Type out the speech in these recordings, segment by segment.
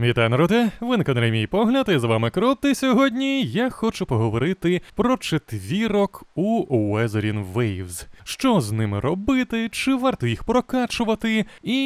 Вітаю, народе! Ви на каналі мій погляд, і з вами Кроп, і сьогодні я хочу поговорити про четвірок у Weathering Waves. Що з ними робити, чи варто їх прокачувати, і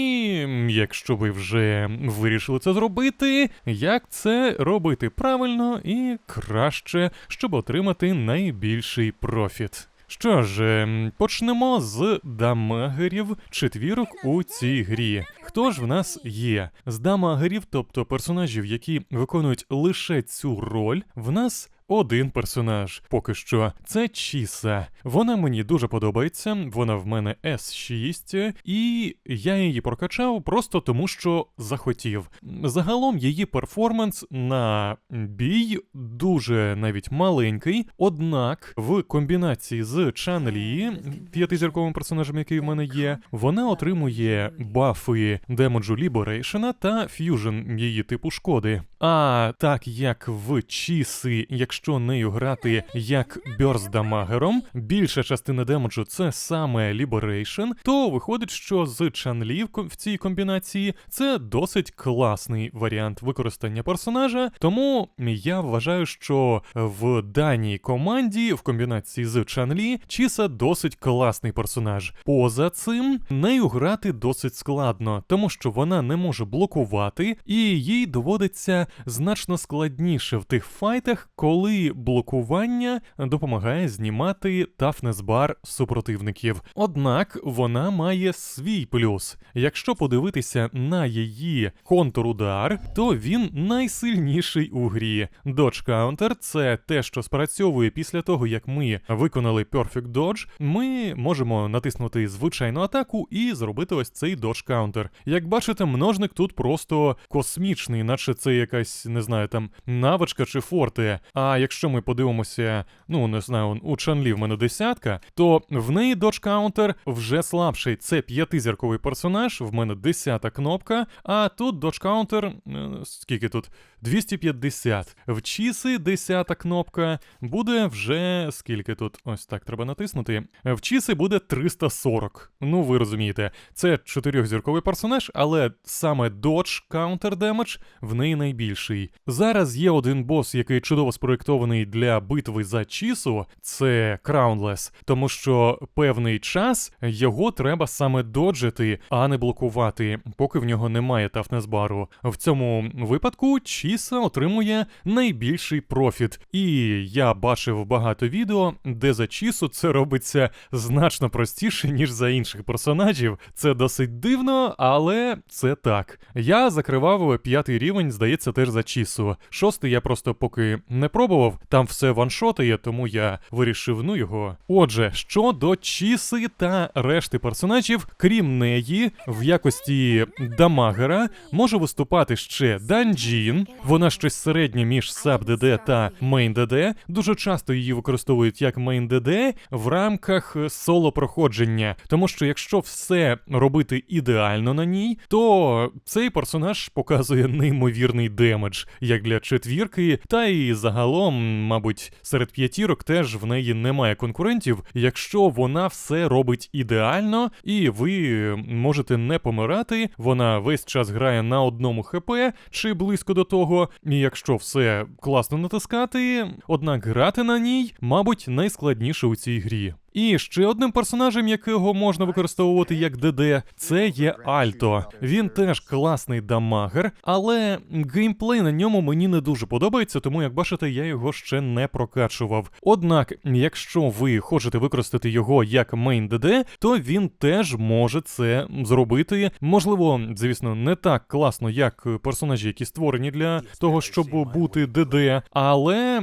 якщо ви вже вирішили це зробити, як це робити правильно і краще, щоб отримати найбільший профіт. Що ж, ем, почнемо з дамагерів четвірок у цій грі. Хто ж в нас є? З дамагерів, тобто персонажів, які виконують лише цю роль, в нас. Один персонаж поки що це Чіса. Вона мені дуже подобається. Вона в мене S6, і я її прокачав просто тому, що захотів. Загалом її перформанс на бій дуже навіть маленький, однак в комбінації з Чан-Лі, п'ятизірковим персонажем, який в мене є, вона отримує бафи демоджу Ліберейшена та ф'южн її типу шкоди. А так як в Чіси, якщо нею грати як бьорздамагером, більша частина демеджу це саме Liberation, то виходить, що з Чанлі в цій комбінації це досить класний варіант використання персонажа. Тому я вважаю, що в даній команді в комбінації з Чанлі Чіса досить класний персонаж. Поза цим нею грати досить складно, тому що вона не може блокувати, і їй доводиться значно складніше в тих файтах, коли блокування допомагає знімати тафнес бар супротивників. Однак вона має свій плюс. Якщо подивитися на її контрудар, то він найсильніший у грі. Dodge Counter — це те, що спрацьовує після того, як ми виконали Perfect Dodge, ми можемо натиснути звичайну атаку і зробити ось цей Dodge Counter. Як бачите, множник тут просто космічний, наче це якась, не знаю, там навичка чи форте. А якщо ми подивимося, ну не знаю, у Чанлі в мене десятка, то в неї Dodge Counter вже слабший. Це п'ятизірковий персонаж, в мене десята кнопка, а тут Counter, е, скільки тут? 250. В Чіси десята кнопка буде вже скільки тут? Ось так треба натиснути. В Чіси буде 340. Ну, ви розумієте, це чотирьохзірковий персонаж, але саме Dodge Counter Damage в неї найбільший. Зараз є один бос, який чудово спроєктований для битви за Чісу, це Crownless, тому що певний час його треба саме доджити, а не блокувати, поки в нього немає тафнесбару. В цьому випадку Чіса отримує найбільший профіт. І я бачив багато відео, де за Чісу це робиться значно простіше, ніж за інших персонажів. Це досить дивно, але це так. Я закривав п'ятий рівень, здається, теж за Чісу. Шостий я просто поки не пробував, там все ваншотає, тому я вирішив ну його. Отже, щодо Чіси та решти персонажів, крім неї, в якості дамагера може виступати ще Данджін. Вона щось середнє між саб ДД та мейн ДД. Дуже часто її використовують як мейн ДД в рамках соло проходження. Тому що якщо все робити ідеально на ній, то цей персонаж показує неймовірний демедж, як для четвірки, та і загалом, мабуть, серед п'ятірок теж в неї немає конкурентів, якщо вона все робить ідеально, і ви можете не помирати, вона весь час грає на одному хп чи близько до того. І якщо все класно натискати, однак грати на ній, мабуть, найскладніше у цій грі. І ще одним персонажем, якого можна використовувати як ДД, це є Альто. Він теж класний дамагер, але геймплей на ньому мені не дуже подобається, тому як бачите, я його ще не прокачував. Однак, якщо ви хочете використати його як мейн ДД, то він теж може це зробити. Можливо, звісно, не так класно, як персонажі, які створені для того, щоб бути ДД. Але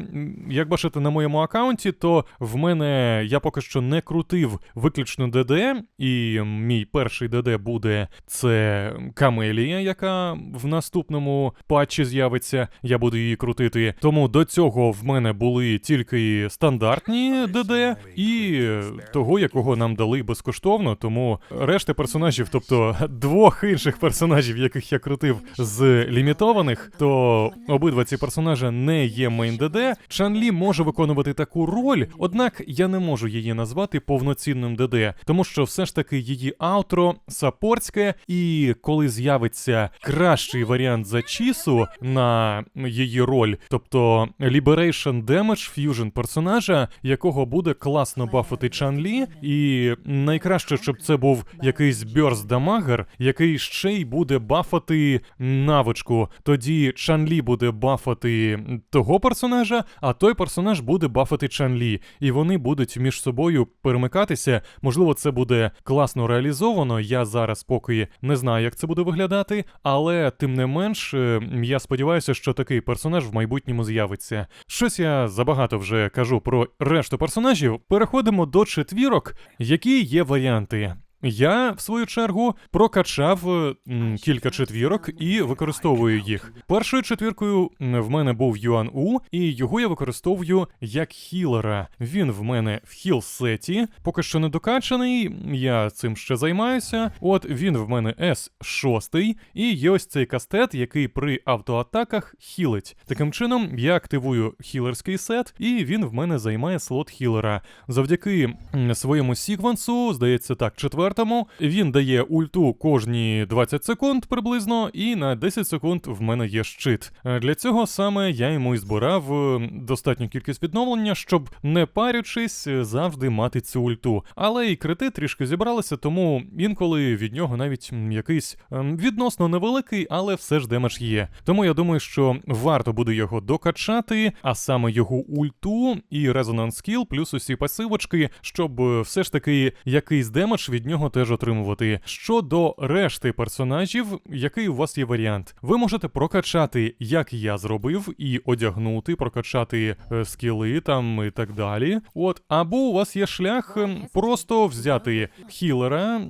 як бачите на моєму аккаунті, то в мене я поки що не крутив виключно ДД, і мій перший ДД буде це Камелія, яка в наступному патчі з'явиться. Я буду її крутити. Тому до цього в мене були тільки стандартні ДД і того, якого нам дали безкоштовно. Тому решта персонажів, тобто двох інших персонажів, яких я крутив з лімітованих, то обидва ці персонажі не є мейн ДД. Чанлі може виконувати таку роль, однак я не можу її назвати назвати повноцінним ДД, тому що все ж таки її аутро саппортське, і коли з'явиться кращий варіант за Чісу на її роль, тобто Liberation Damage Fusion персонажа, якого буде класно бафати Чан Лі, і найкраще, щоб це був якийсь Burst Дамагер, який ще й буде бафати навичку. Тоді Чан Лі буде бафати того персонажа, а той персонаж буде бафати Чан Лі. І вони будуть між собою перемикатися. Можливо, це буде класно реалізовано. Я зараз поки не знаю, як це буде виглядати, але тим не менш, е, я сподіваюся, що такий персонаж в майбутньому з'явиться. Щось я забагато вже кажу про решту персонажів. Переходимо до четвірок, які є варіанти. Я, в свою чергу, прокачав е, м, кілька четвірок і використовую їх. Першою четвіркою в мене був Юан У, і його я використовую як хілера. Він в мене в хіл-сеті, поки що не докачаний, я цим ще займаюся. От він в мене С6, і є ось цей кастет, який при автоатаках хілить. Таким чином, я активую хілерський сет, і він в мене займає слот хілера. Завдяки м, своєму сіквенсу, здається так, четвертому, він дає ульту кожні 20 секунд приблизно, і на 10 секунд в мене є щит. Е, Для цього саме я йому і збирав е, достатню кількість відновлення, щоб не парючись, е, завжди мати цю ульту. Але і крити трішки зібралися, тому інколи від нього навіть якийсь ем, відносно невеликий, але все ж демедж є. Тому я думаю, що варто буде його докачати, а саме його ульту і резонанс скіл, плюс усі пасивочки, щоб е, все ж таки якийсь демедж від нього теж отримувати. Щодо решти персонажів, який у вас є варіант? Ви можете прокачати, як я зробив, і одягнути, прокачати е, скіли там і так далі. От, або у вас є шлях ем, просто взяти хілера,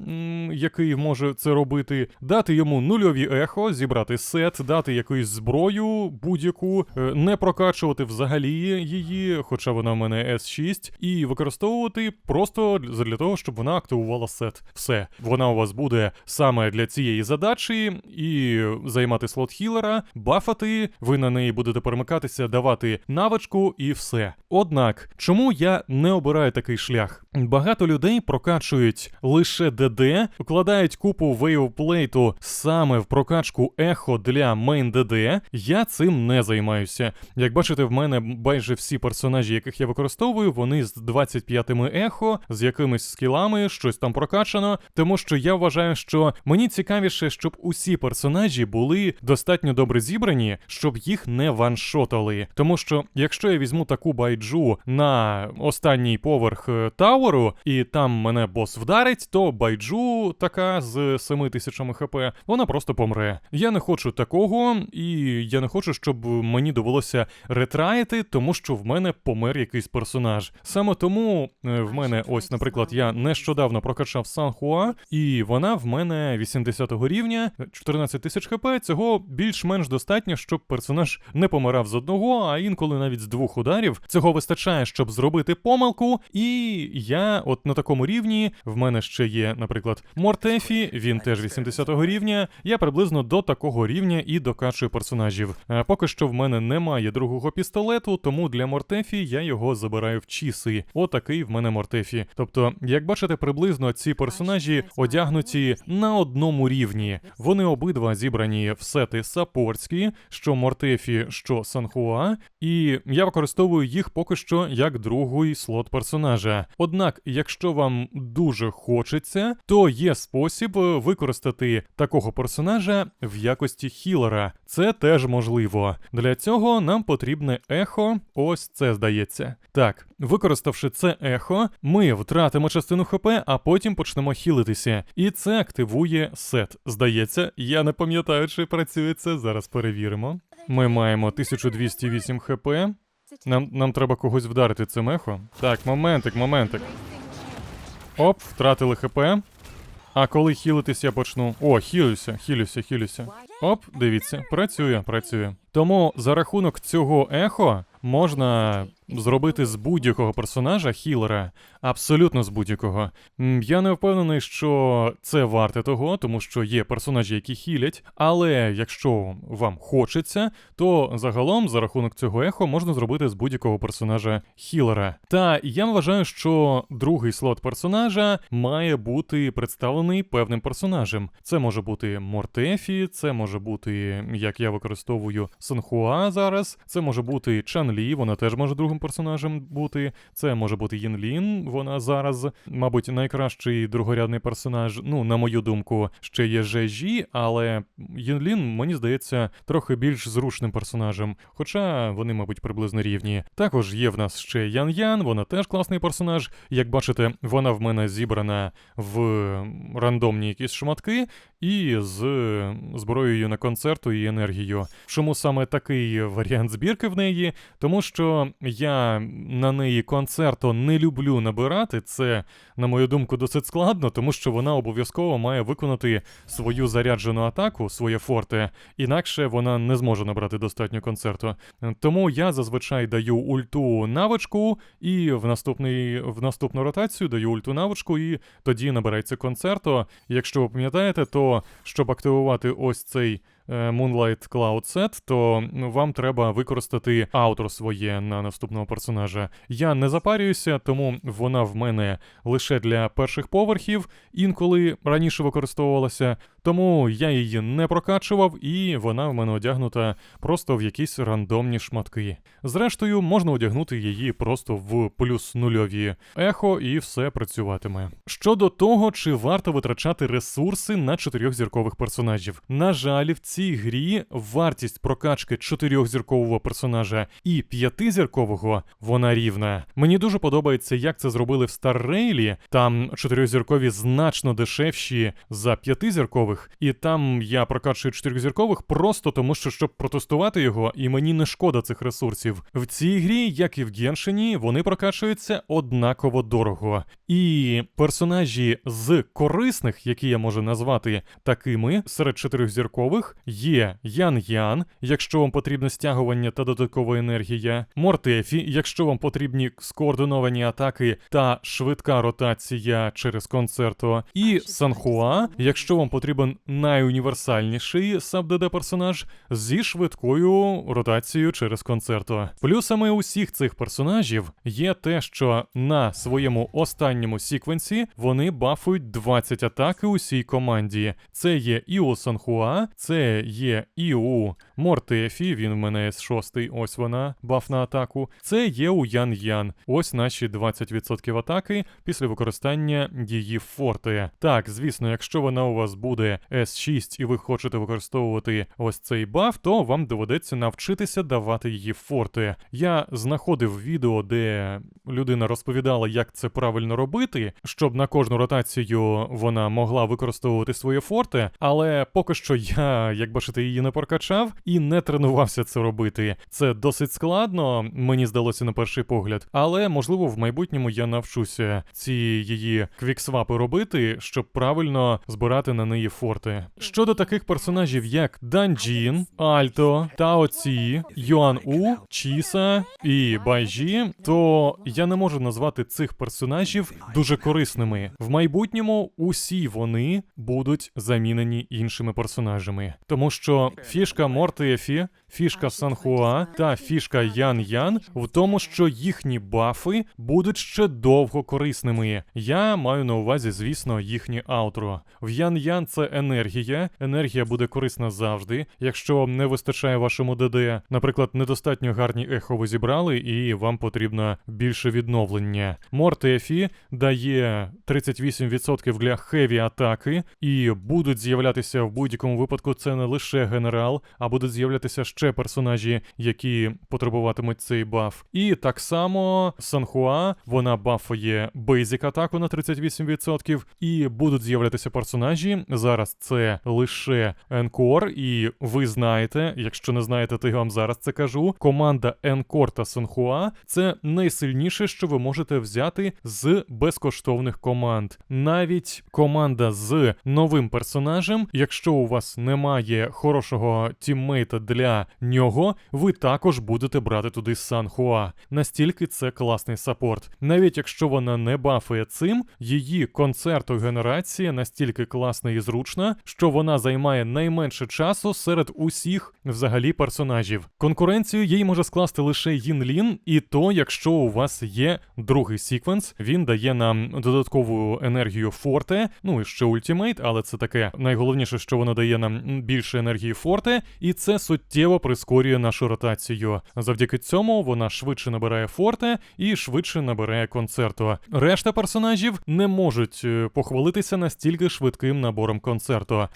який може це робити, дати йому нульові ехо, зібрати сет, дати якусь зброю будь-яку, е, не прокачувати взагалі її, хоча вона в мене S6, і використовувати просто для того, щоб вона активувала сет. Все, вона у вас буде саме для цієї задачі і займати слот хілера, бафати, ви на неї будете перемикатися, давати навичку і все. Однак, чому я не обираю такий шлях? Багато людей прокачують лише ДД, вкладають купу вейвплейту саме в прокачку ехо для мейн ДД. Я цим не займаюся. Як бачите, в мене майже всі персонажі, яких я використовую, вони з 25-ми ехо, з якимись скілами, щось там прокачано. Тому що я вважаю, що мені цікавіше, щоб усі персонажі були достатньо добре зібрані, щоб їх не ваншотали. Тому що якщо я візьму таку байджу на останній поверх е, Тауеру, і там мене бос вдарить, то байджу така з 7 тисячами хп, вона просто помре. Я не хочу такого, і я не хочу, щоб мені довелося ретраїти, тому що в мене помер якийсь персонаж. Саме тому е, в мене, ось, наприклад, я нещодавно прокачав Санхуа, і вона в мене 80 рівня, 14 тисяч хп. Цього більш-менш достатньо, щоб персонаж не помирав з одного, а інколи навіть з двох ударів. Цього вистачає, щоб зробити помилку. І я, от на такому рівні, в мене ще є, наприклад, Мортефі, він теж 80 рівня. Я приблизно до такого рівня і докачую персонажів. А поки що в мене немає другого пістолету, тому для Мортефі я його забираю в чіси. Отакий в мене Мортефі. Тобто, як бачите, приблизно ці персонажі одягнуті на одному рівні. Вони обидва зібрані в сети саппортські, що Мортефі, що Санхуа, і я використовую їх поки що як другий слот персонажа. Однак, якщо вам дуже хочеться, то є спосіб використати такого персонажа в якості хілера. Це теж можливо. Для цього нам потрібне ехо. Ось це здається. Так, використавши це ехо, ми втратимо частину ХП, а потім почнемо хілитися. І це активує сет. Здається, я не пам'ятаю, чи працює це. Зараз перевіримо. Ми маємо 1208 хп. Нам, нам треба когось вдарити цим ехо. Так, моментик, моментик. Оп, втратили хп. А коли хілитись я почну. О, хілюся, хілюся, хілюся. Оп, дивіться, працює, працює. Тому за рахунок цього ехо можна зробити з будь-якого персонажа хілера, абсолютно з будь-якого. Я не впевнений, що це варте того, тому що є персонажі, які хілять. Але якщо вам хочеться, то загалом за рахунок цього ехо можна зробити з будь-якого персонажа хілера. Та я вважаю, що другий слот персонажа має бути представлений певним персонажем. Це може бути Мортефі, це може бути, як я використовую Сенхуа зараз, це може бути Чан Лі, вона теж може другим персонажем бути. Це може бути Їн Лін, вона зараз, мабуть, найкращий другорядний персонаж. Ну, на мою думку, ще є Жежі, але Їн Лін, мені здається, трохи більш зручним персонажем. Хоча вони, мабуть, приблизно рівні. Також є в нас ще Ян Ян, вона теж класний персонаж. Як бачите, вона в мене зібрана в рандомні якісь шматки і з зброєю на концерту і енергією. Чому саме такий варіант збірки в неї? Тому що я на неї концерту не люблю набирати. Це, на мою думку, досить складно, тому що вона обов'язково має виконати свою заряджену атаку, своє форте, інакше вона не зможе набрати достатньо концерту. Тому я зазвичай даю ульту навичку, і в наступний в наступну ротацію даю ульту навичку, і тоді набирається концерту. Якщо ви пам'ятаєте, то щоб активувати ось цей Moonlight Cloud Set, то ну, вам треба використати аутро своє на наступного персонажа. Я не запарююся, тому вона в мене лише для перших поверхів, інколи раніше використовувалася, тому я її не прокачував, і вона в мене одягнута просто в якісь рандомні шматки. Зрештою, можна одягнути її просто в плюс нульові ехо, і все працюватиме. Щодо того, чи варто витрачати ресурси на чотирьохзіркових персонажів. На жаль, в цій грі вартість прокачки чотирьохзіркового персонажа і п'ятизіркового вона рівна. Мені дуже подобається, як це зробили в Старрейлі. Там чотирьохзіркові значно дешевші за п'ятизіркових, і там я прокачую чотирьохзіркових просто тому, що щоб протестувати його, і мені не шкода цих ресурсів. В цій грі, як і в Геншині, вони прокачуються однаково дорого. І персонажі з корисних, які я можу назвати такими серед чотирьохзіркових, є Ян Ян, якщо вам потрібне стягування та додаткова енергія, Мортефі, якщо вам потрібні скоординовані атаки та швидка ротація через концерто, і Санхуа, якщо вам потрібен найуніверсальніший саб-ДД персонаж зі швидкою ротацією через концерто. Плюсами усіх цих персонажів є те, що на своєму останньому сіквенсі вони бафують 20 атаки усій команді. Це є і у Санхуа, це є і у Мортефі, він в мене С6, ось вона, баф на атаку. Це є у Ян Ян. Ось наші 20% атаки після використання її форти. Так, звісно, якщо вона у вас буде С6 і ви хочете використовувати ось цей баф, то вам доведеться навчитися давати її форти. Я знаходив відео, де людина розповідала, як це правильно робити, щоб на кожну ротацію вона могла використовувати своє форти, але поки що я, як бачите, її не прокачав і не тренувався це робити. Це досить складно, мені здалося на перший погляд, але можливо в майбутньому я навчуся ці її квіксвапи робити, щоб правильно збирати на неї форти. Щодо таких персонажів, як Данджін, Альто, Тао Ці, Юан У, Чіса і Байжі, то я не можу назвати цих персонажів дуже корисними. В майбутньому усі вони будуть замінені іншими персонажами, тому що фішка Мортефі, фішка Санхуа та фішка Ян Ян в тому, що їхні бафи будуть ще довго корисними. Я маю на увазі, звісно, їхні аутро. В Ян Ян це енергія. Енергія буде корисна завжди. Якщо не вистачає вашому ДД, наприклад, недостатньо гарні ехо ви зібрали, і вам потрібно більше відновлення. Мортефі дає 38% для хеві атаки, і будуть з'являтися в будь-якому випадку. Це не лише генерал, а будуть з'являтися ще персонажі, які потребуватимуть цей баф. І так само Санхуа, вона бафує бейзік атаку на 38%, і будуть з'являтися персонажі. Зараз це лише Енкор, і ви знаєте, якщо не знаєте, то я вам зараз це кажу. Команда Енкор та Санхуа це найсильніше, що ви можете взяти з безкоштовних команд. Навіть команда з новим персонажем, якщо у вас немає хорошого тіммейта для нього, ви також будете брати туди Сан-Хуа. Настільки це класний саппорт. Навіть якщо вона не бафує цим, її концертогенерація настільки класна і зручна, що вона займає найменше часу серед усіх взагалі персонажів. Конкуренцію їй може скласти лише Їн Лін, і то, якщо у вас є другий секвенс, він дає нам додаткову енергію Форте, ну і ще ультимейт, але це таке найголовніше, що воно дає нам більше енергії Форте, і це суттєво прискорює нашу ротацію. Завдяки цьому вона швидше набирає Форте і швидше набирає концерту. Решта персонажів не можуть е, похвалитися настільки швидким набором концерту.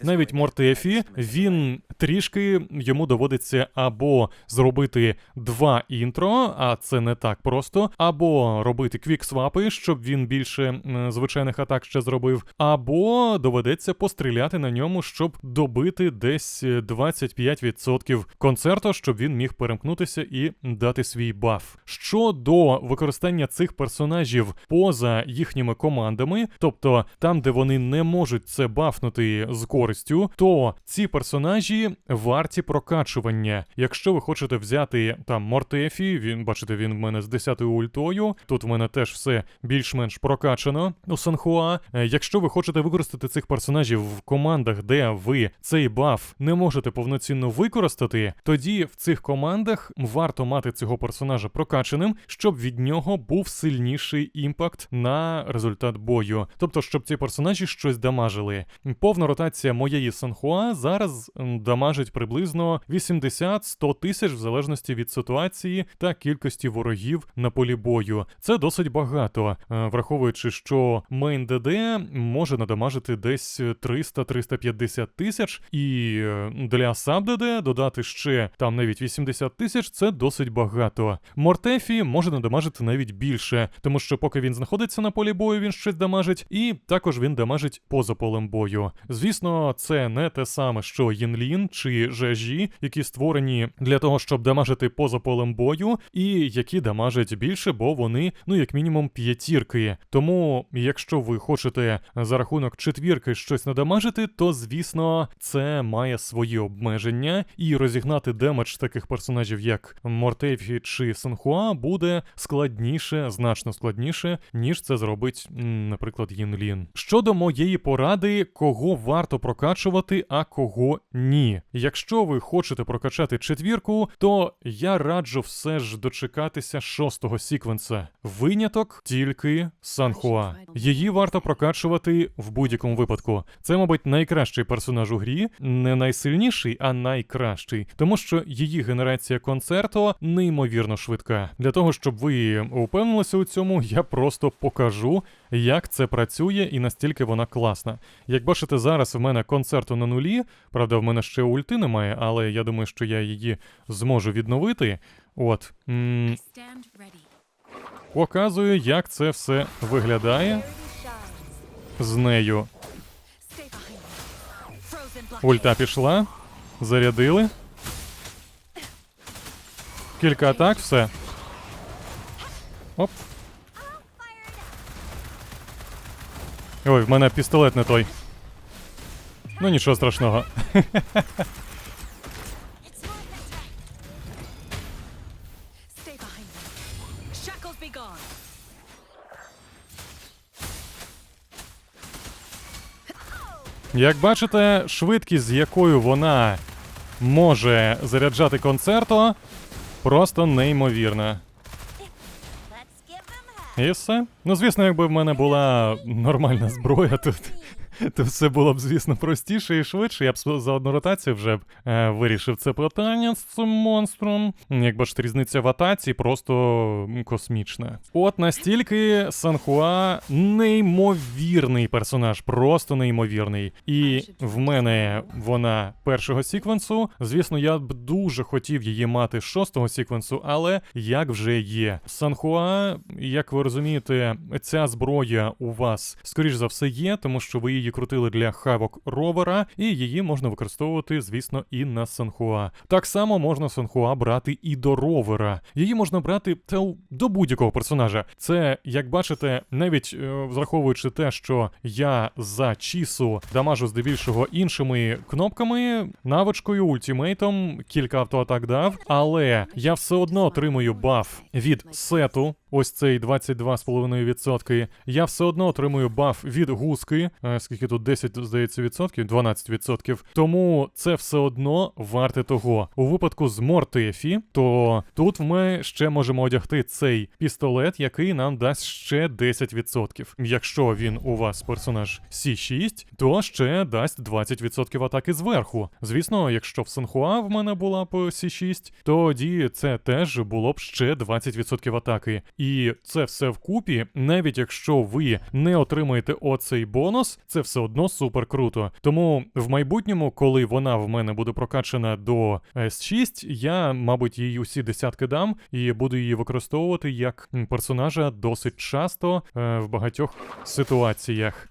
Навіть Мортефі він трішки йому доводиться або зробити два інтро, а це не так просто, або робити квіксвапи, щоб він більше звичайних атак ще зробив, або доведеться постріляти на ньому, щоб добити десь е, 25% концерту, щоб він міг перемкнутися і дати свій баф. Щодо використання цих персонажів поза їхніми командами, тобто там, де вони не можуть це бафнути з користю, то ці персонажі варті прокачування. Якщо ви хочете взяти там Мортефі, він бачите, він в мене з 10 ультою. Тут в мене теж все більш-менш прокачано у Санхуа. Е, Якщо ви хочете використати цих персонажів в командах, де ви цей баф не можете повноцінно використати, тоді в цих командах варто мати цього персонажа прокачаним, щоб від нього був сильніший імпакт на результат бою. Тобто, щоб ці персонажі щось дамажили. Повна ротація моєї Санхуа зараз дамажить приблизно 80-100 тисяч в залежності від ситуації та кількості ворогів на полі бою. Це досить багато, е, враховуючи, що мейн ДД може надамажити десь 300-350 тисяч, і е, для саб ДД додати ще там навіть 80 тисяч це досить багато. Мортефі може надамажити навіть більше, тому що поки він знаходиться на полі бою, він щось дамажить, і також він дамажить поза полем бою. Звісно, це не те саме, що Єнлін чи Жежі, які створені для того, щоб дамажити поза полем бою, і які дамажать більше, бо вони, ну як мінімум, п'ятірки. Тому, якщо ви хочете за рахунок четвірки щось надамажити, то звісно це має свої обмеження, і розігнати демедж таких персонажів, як Мортефі чи Сенхуа, буде складніше, значно складніше, ніж це зробить, наприклад, Їнлін. Щодо моєї поради, кого варто прокачувати, а кого ні. Якщо ви хочете прокачати четвірку, то я раджу все ж дочекатися шостого сіквенса. Виняток тільки Санхуа. Її варто прокачувати в будь-якому випадку. Це, мабуть, найкращий персонаж у грі, не найсильніший, а найкращий, тому що її генерація концерту неймовірно швидка. Для того, щоб ви упевнилися у цьому, я просто покажу, як це працює і настільки вона класна. Як бачите, зараз в мене концерту на нулі. Правда, в мене ще ульти немає, але я думаю, що я її зможу відновити. От. Показую, як це все виглядає з нею. Ульта пішла. Зарядили. Кілька атак, все. Оп. Ой, в мене пістолет не той. Ну нічого страшного. Як бачите, швидкість, з якою вона може заряджати концерто, просто неймовірна. І все. Ну, звісно, якби в мене була нормальна зброя тут. То все було б, звісно, простіше і швидше. Я б за одну ротацію вже б е, вирішив це питання з цим монстром. Як бачите, різниця в атаці просто космічна. От настільки Санхуа неймовірний персонаж, просто неймовірний. І в мене вона першого сіквенсу. Звісно, я б дуже хотів її мати з шостого сіквенсу, але як вже є. Санхуа, як ви розумієте, ця зброя у вас скоріш за все є, тому що ви її її крутили для хавок ровера, і її можна використовувати, звісно, і на Санхуа. Так само можна Санхуа брати і до ровера. Її можна брати та до будь-якого персонажа. Це, як бачите, навіть е, враховуючи те, що я за чісу дамажу здебільшого іншими кнопками, навичкою, ультімейтом, кілька автоатак дав, але я все одно отримую баф від сету. Ось цей 22,5%. Я все одно отримую баф від гуски. Е, Скільки тут 10, здається, відсотків? 12 відсотків. Тому це все одно варте того. У випадку з Мортефі, то тут ми ще можемо одягти цей пістолет, який нам дасть ще 10%. Якщо він у вас персонаж C6, то ще дасть 20% атаки зверху. Звісно, якщо в Санхуа в мене була по C6, тоді це теж було б ще 20% атаки. І це все вкупі, навіть якщо ви не отримаєте оцей бонус, це все одно супер круто. Тому в майбутньому, коли вона в мене буде прокачана до S6, я, мабуть, їй усі десятки дам і буду її використовувати як персонажа досить часто е, в багатьох ситуаціях.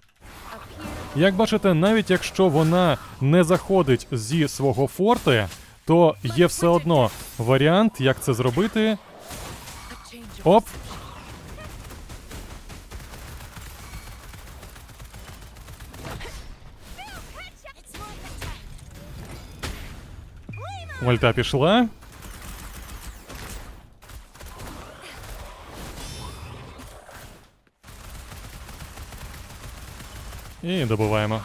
Як бачите, навіть якщо вона не заходить зі свого форте, то є все одно варіант, як це зробити. Оп. Вольта пішла. І добуваємо.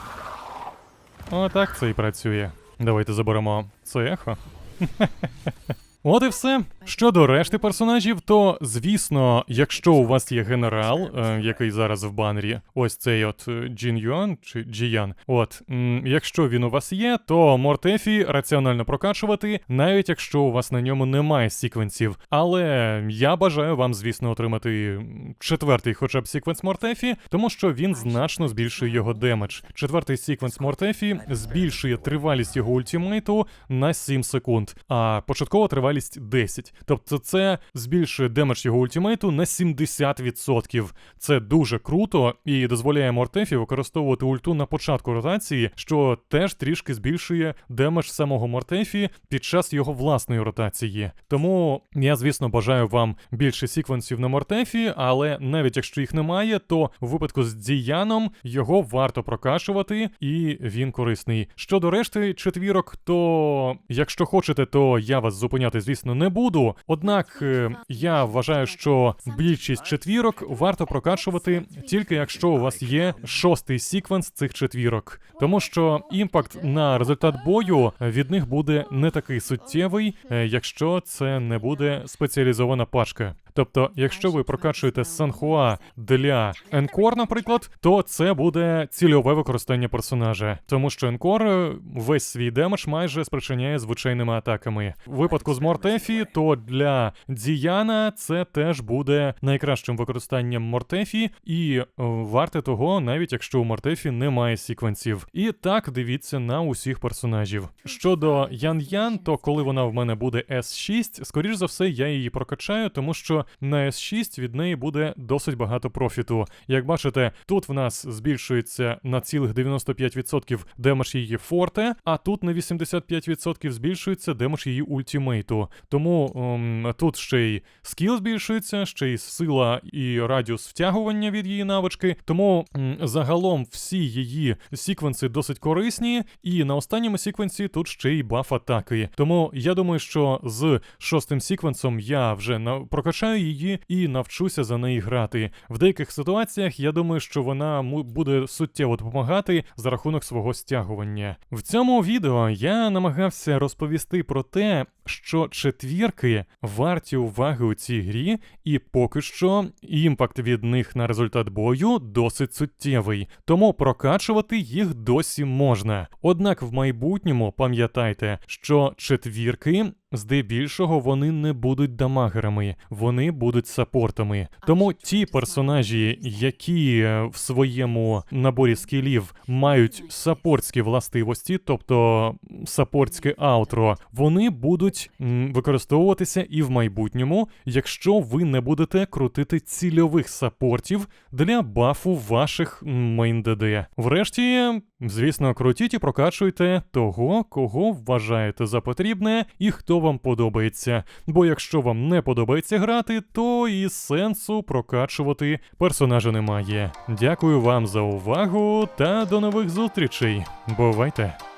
Отак це і працює. Давайте заберемо це ехо. От і все. Щодо решти персонажів, то звісно, якщо у вас є генерал, е, який зараз в банері, ось цей от е, Джін Юан чи Джіян. От, м, якщо він у вас є, то Мортефі раціонально прокачувати, навіть якщо у вас на ньому немає сіквенсів. Але я бажаю вам, звісно, отримати четвертий хоча б секвенс Мортефі, тому що він значно збільшує його демедж. Четвертий секвенс Мортефі збільшує тривалість його ультимейту на 7 секунд, а початкова тривалість 10. Тобто це збільшує демедж його ультимейту на 70%. Це дуже круто і дозволяє Мортефі використовувати ульту на початку ротації, що теж трішки збільшує демедж самого Мортефі під час його власної ротації. Тому я, звісно, бажаю вам більше секвенсів на Мортефі, але навіть якщо їх немає, то у випадку з Діяном його варто прокачувати, і він корисний. Щодо решти четвірок, то якщо хочете, то я вас зупиняти, звісно, не буду. Однак е, я вважаю, що більшість четвірок варто прокачувати тільки якщо у вас є шостий сіквенс цих четвірок, тому що імпакт на результат бою від них буде не такий суттєвий, е, якщо це не буде спеціалізована пачка. Тобто, якщо ви прокачуєте Санхуа для Енкор, наприклад, то це буде цільове використання персонажа, тому що Енкор весь свій демедж майже спричиняє звичайними атаками. В випадку з Мортефі, то для Діяна це теж буде найкращим використанням Мортефі, і е, варте того, навіть якщо у Мортефі немає секвенсів. І так дивіться на усіх персонажів. Щодо Ян Ян, то коли вона в мене буде S6, скоріш за все, я її прокачаю, тому що на S6 від неї буде досить багато профіту. Як бачите, тут в нас збільшується на цілих 95% демедж її форте, а тут на 85% збільшується демедж її ультімейту. Тому ем, тут ще й скіл збільшується, ще й сила і радіус втягування від її навички. Тому м, загалом всі її секвенси досить корисні, і на останньому секвенсі тут ще й баф атаки. Тому я думаю, що з шостим секвенсом я вже на... прокачаю її і навчуся за неї грати. В деяких ситуаціях я думаю, що вона буде суттєво допомагати за рахунок свого стягування. В цьому відео я намагався розповісти про те, що четвірки варті уваги у цій грі, і поки що імпакт від них на результат бою досить суттєвий, тому прокачувати їх досі можна. Однак в майбутньому пам'ятайте, що четвірки здебільшого вони не будуть дамагерами, вони будуть саппортами. Тому ті персонажі, які е, в своєму наборі скілів мають саппортські властивості, тобто саппортське аутро, вони будуть використовуватися і в майбутньому, якщо ви не будете крутити цільових саппортів для бафу ваших мейн ДД. Врешті, звісно, крутіть і прокачуйте того, кого вважаєте за потрібне і хто вам подобається. Бо якщо вам не подобається грати, то і сенсу прокачувати персонажа немає. Дякую вам за увагу та до нових зустрічей. Бувайте!